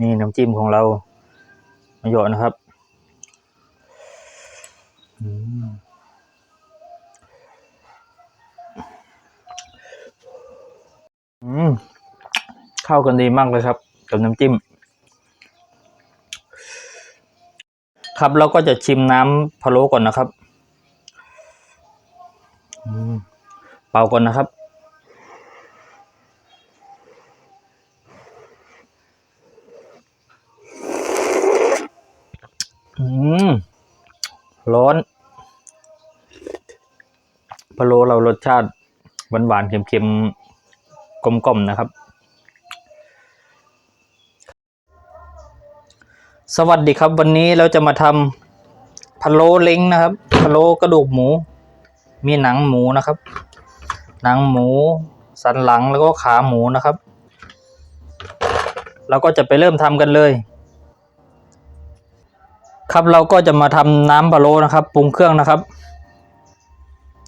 นี่น้ำจิ้มของเรามาหยอดนะครับอืมเข้ากันดีมากเลยครับ กับน้ำจิ้ม ครับเราก็จะชิมน้ำพะโล้ก่อนนะครับอืมเป่าก่อนนะครับ อืม ร้อนพะโล้เรารสชาติหวานหวานๆเค็มๆกลมๆนะครับ สวัสดีครับ วันนี้เราจะมาทำพะโล้เล้งนะครับพะโล้กระดูกหมู มีหนังหมูนะครับ หนังหมู สันหลังแล้วก็ขาหมูนะครับ เราก็จะไปเริ่มทำกันเลย ครับเราก็จะมาทำน้ำพะโล้นะครับปรุงเครื่องนะครับ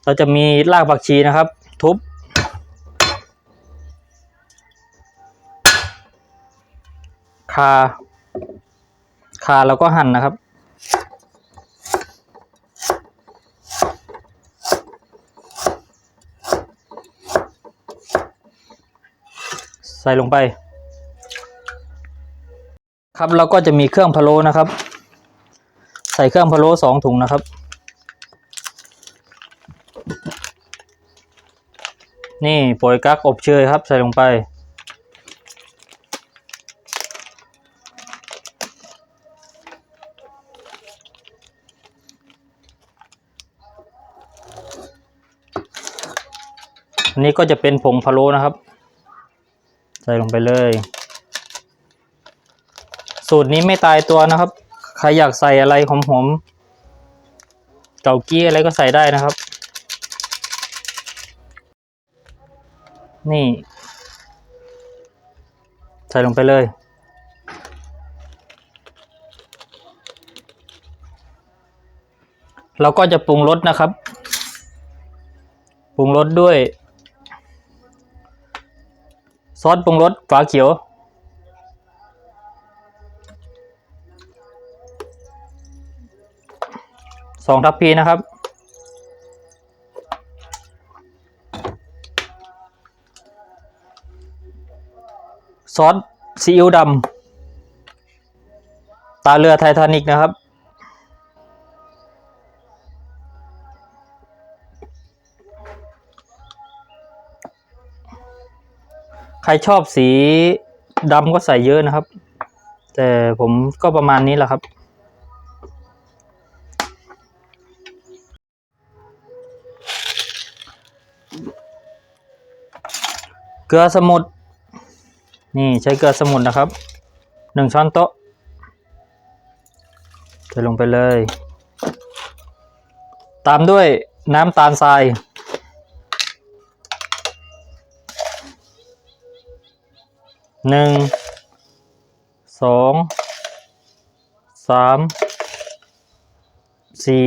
เราจะมีรากผักชีนะครับ ทุบ คา คาแล้วก็หั่นนะครับ ใส่ลงไป ครับเราก็จะมีเครื่องพะโล้นะครับ ส่เครื่องพะโล้สองถุงนะครับ นี่โปรยกักอบเชยครับ ใส่ลงไป อันนี้ก็จะเป็นผงพะโล้นะครับ ใส่ลงไปเลย สูตรนี้ไม่ตายตัวนะครับ ใครอยากใส่อะไรหอมๆเกาเกี้ยอะไรก็ใส่ได้นะครับ นี่ ใส่ลงไปเลยเราก็จะปรุงรสนะครับ ปรุงรสด้วย ซอสปรุงรสฝาเขียว สองทัพพีนะครับ ซอสซีอิ๊วดำตาเรือไททานิกนะครับใครชอบสีดำก็ใส่เยอะนะครับ แต่ผมก็ประมาณนี้แหละครับ เกลือสมุนนี่ใช้เกลือสมุนนะครับหนึ่งช้อนโต๊ะใส่ลงไปเลย ตามด้วยน้ำตาลทรายหนึ่งสองสามสี่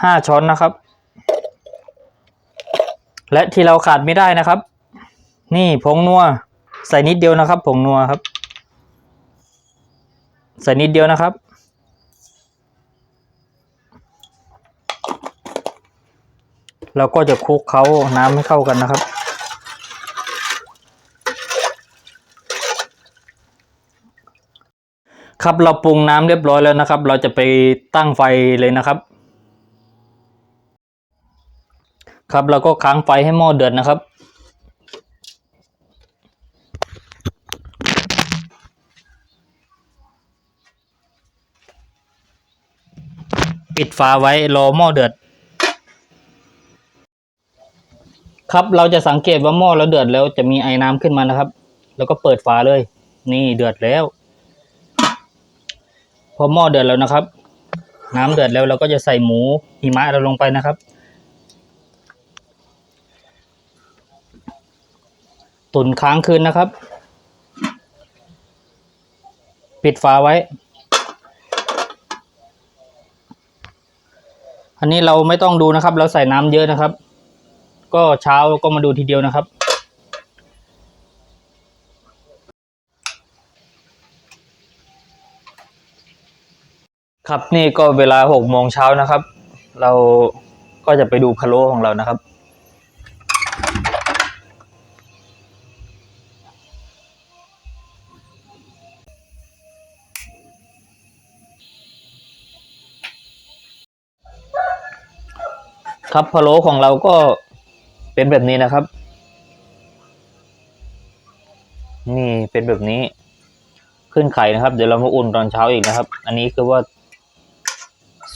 ห้าช้อนนะครับ และที่เราขาดไม่ได้นะครับ นี่ผงนัวใส่นิดเดียวนะครับ ผงนัวครับ ใส่นิดเดียวนะครับ เราก็จะคลุกเขาน้ำให้เข้ากันนะครับครับเราปรุงน้ำเรียบร้อยแล้วนะครับ เราจะไปตั้งไฟเลยนะครับ ครับเราก็ค้างไฟให้หม้อเดือดนะครับ ปิดฝาไว้รอหม้อเดือด ครับเราจะสังเกตว่าหม้อเราเดือดแล้วจะมีไอ้น้ำขึ้นมานะครับ แล้วก็เปิดฝาเลย นี่เดือดแล้ว พอหม้อเดือดแล้วนะครับ น้ำเดือดแล้วเราก็จะใส่หมูหิมะเราลงไปนะครับ ตุนค้างคืนนะครับ ปิดฝาไว้ อันนี้เราไม่ต้องดูนะครับ เราใส่น้ำเยอะนะครับ ก็เช้าก็มาดูทีเดียวนะครับครับนี่ก็เวลาหกโมงเช้านะครับ เราก็จะไปดูพะโล้ของเรานะครับ ครับพะโล้ของเราก็เป็นแบบนี้นะครับ นี่เป็นแบบนี้ ขึ้นไข่นะครับ เดี๋ยวเรามาอุ่นตอนเช้าอีกนะครับ อันนี้คือว่า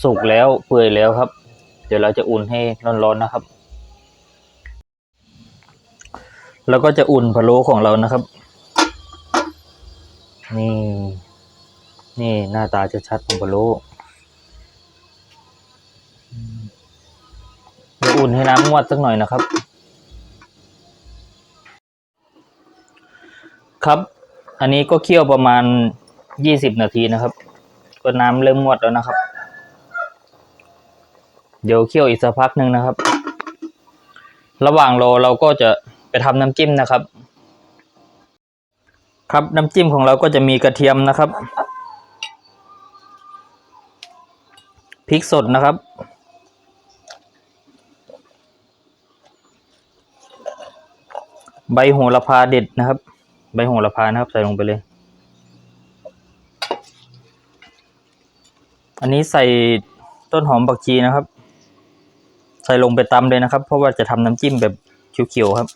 สุกแล้วเปื่อยแล้วครับ เดี๋ยวเราจะอุ่นให้ร้อนๆนะครับ แล้วก็จะอุ่นพะโล้ของเรานะครับ นี่ นี่หน้าตาจะชัดของพะโล้ อุ่นให้น้ำงวดสักหน่อยนะครับ ครับ อันนี้ก็เคี่ยวประมาณยี่สิบนาทีนะครับ ก็น้ำเริ่มงวดแล้วนะครับ เดี๋ยวเคี่ยวอีกสักพักหนึ่งนะครับ ระหว่างรอเราก็จะไปทำน้ำจิ้มนะครับ ครับน้ำจิ้มของเราก็จะมีกระเทียมนะครับพริกสดนะครับ ใบโหระพาเด็ดนะครับ ใบโหระพานะครับ ใส่ลงไปเลย อันนี้ใส่ต้นหอมบักชีนะครับ ใส่ลงไปตำเลยนะครับ เพราะว่าจะทำน้ำจิ้มแบบเขียวๆครับ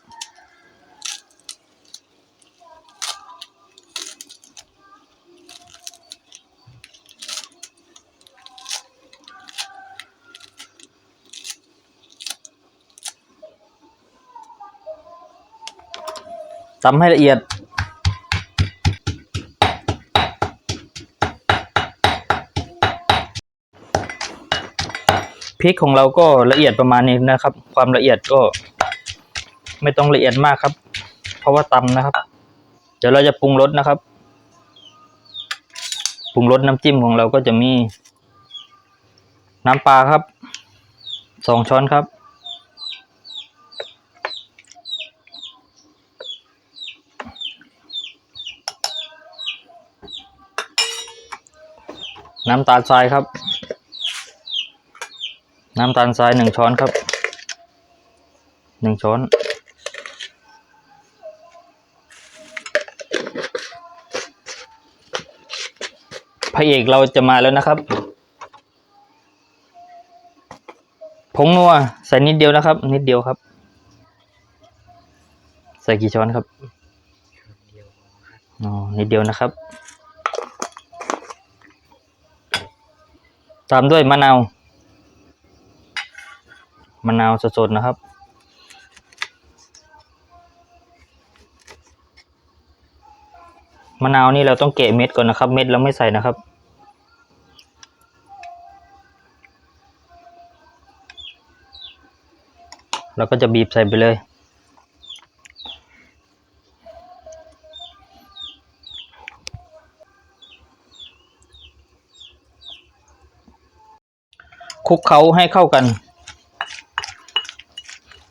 ตำให้ละเอียด พริกของเราก็ละเอียดประมาณนี้นะครับ ความละเอียดก็ไม่ต้องละเอียดมากครับ เพราะว่าตำนะครับ เดี๋ยวเราจะปรุงรสนะครับ ปรุงรสน้ำจิ้มของเราก็จะมี น้ำปลาครับสองช้อนครับ น้ำตาลทรายครับ น้ำตาลทรายหนึ่งช้อนครับหนึ่งช้อน พระเอกเราจะมาแล้วนะครับผงนัวใส่นิดเดียวนะครับ นิดเดียวครับ ใส่กี่ช้อนครับอ๋อนิดเดียวนะครับ ตามด้วยมะนาวมะนาวสดๆนะครับ มะนาวนี่เราต้องเกะเม็ดก่อนนะครับ เม็ดเราไม่ใส่นะครับ เราก็จะบีบใส่ไปเลย คลุกเคล้าให้เข้ากัน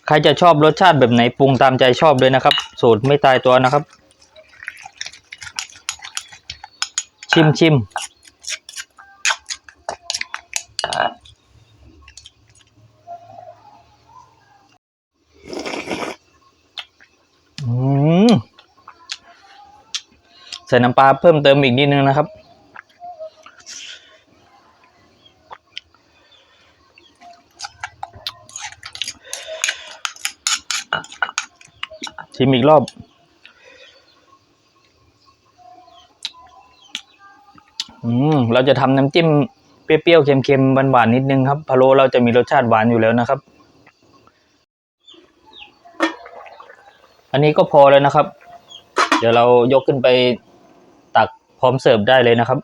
ใครจะชอบรสชาติแบบไหนปรุงตามใจชอบเลยนะครับ สูตรไม่ตายตัวนะครับ ชิมชิมใส่น้ำปลาเพิ่มเติมอีกนิดนึงนะครับ ชิมอีกรอบ อืม เราจะทำน้ำจิ้มเปรี้ยวๆ เค็มๆ หวานๆ นิดนึงครับพะโล้เราจะมีรสชาติหวานอยู่แล้วนะครับ อันนี้ก็พอแล้วนะครับ เดี๋ยวเรายกขึ้นไปตักพร้อมเสิร์ฟได้เลยนะครับ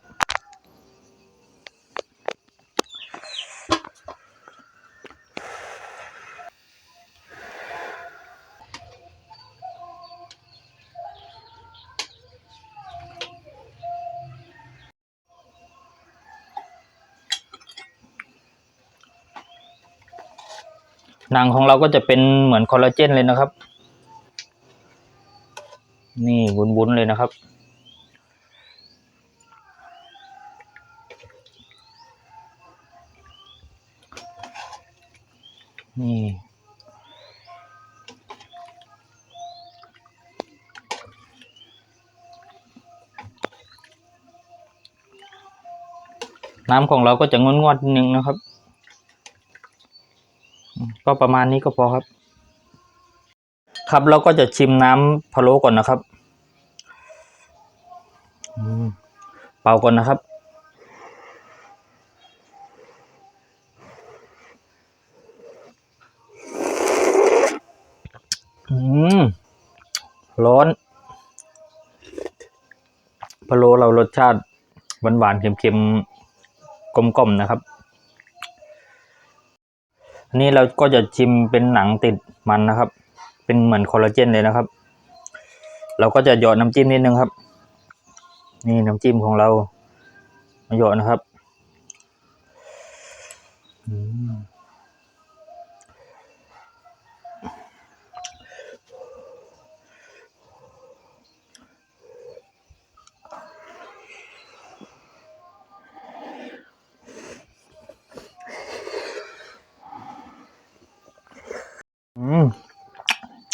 หนังของเราก็จะเป็นเหมือนคอลลาเจนเลยนะครับ นี่วุ้นๆเลยนะครับ นี่น้ำของเราก็จะงวนงวดนึงนะครับ ก็ประมาณนี้ก็พอครับ ครับเราก็จะชิมน้ำพะโล้ก่อนนะครับเป่าก่อนนะครับ อืม ร้อนพะโล้เรารสชาติหวานๆเค็มๆกลมๆนะครับ นนี้เราก็จะชิมเป็นหนังติดมันนะครับ เป็นเหมือนคอลลาเจนเลยนะครับ เราก็จะหยอดน้ำจิ้มนิดนึงครับ นี่น้ำจิ้มของเรามาหยอดนะครับ อืม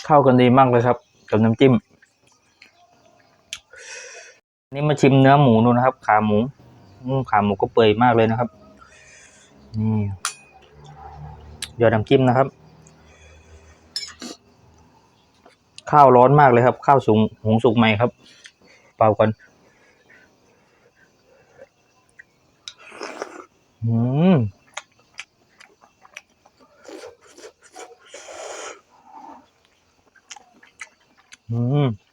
เข้ากันดีมากเลยครับ กับน้ำจิ้ม นี่มาชิมเนื้อหมูดูนะครับ ขาหมูขาหมูก็เปื่อยมากเลยนะครับ นี่ยอดน้ำจิ้มนะครับ ข้าวร้อนมากเลยครับ ข้าวสูงหุงสุกใหม่ครับ เปล่าก่อนอืม อืม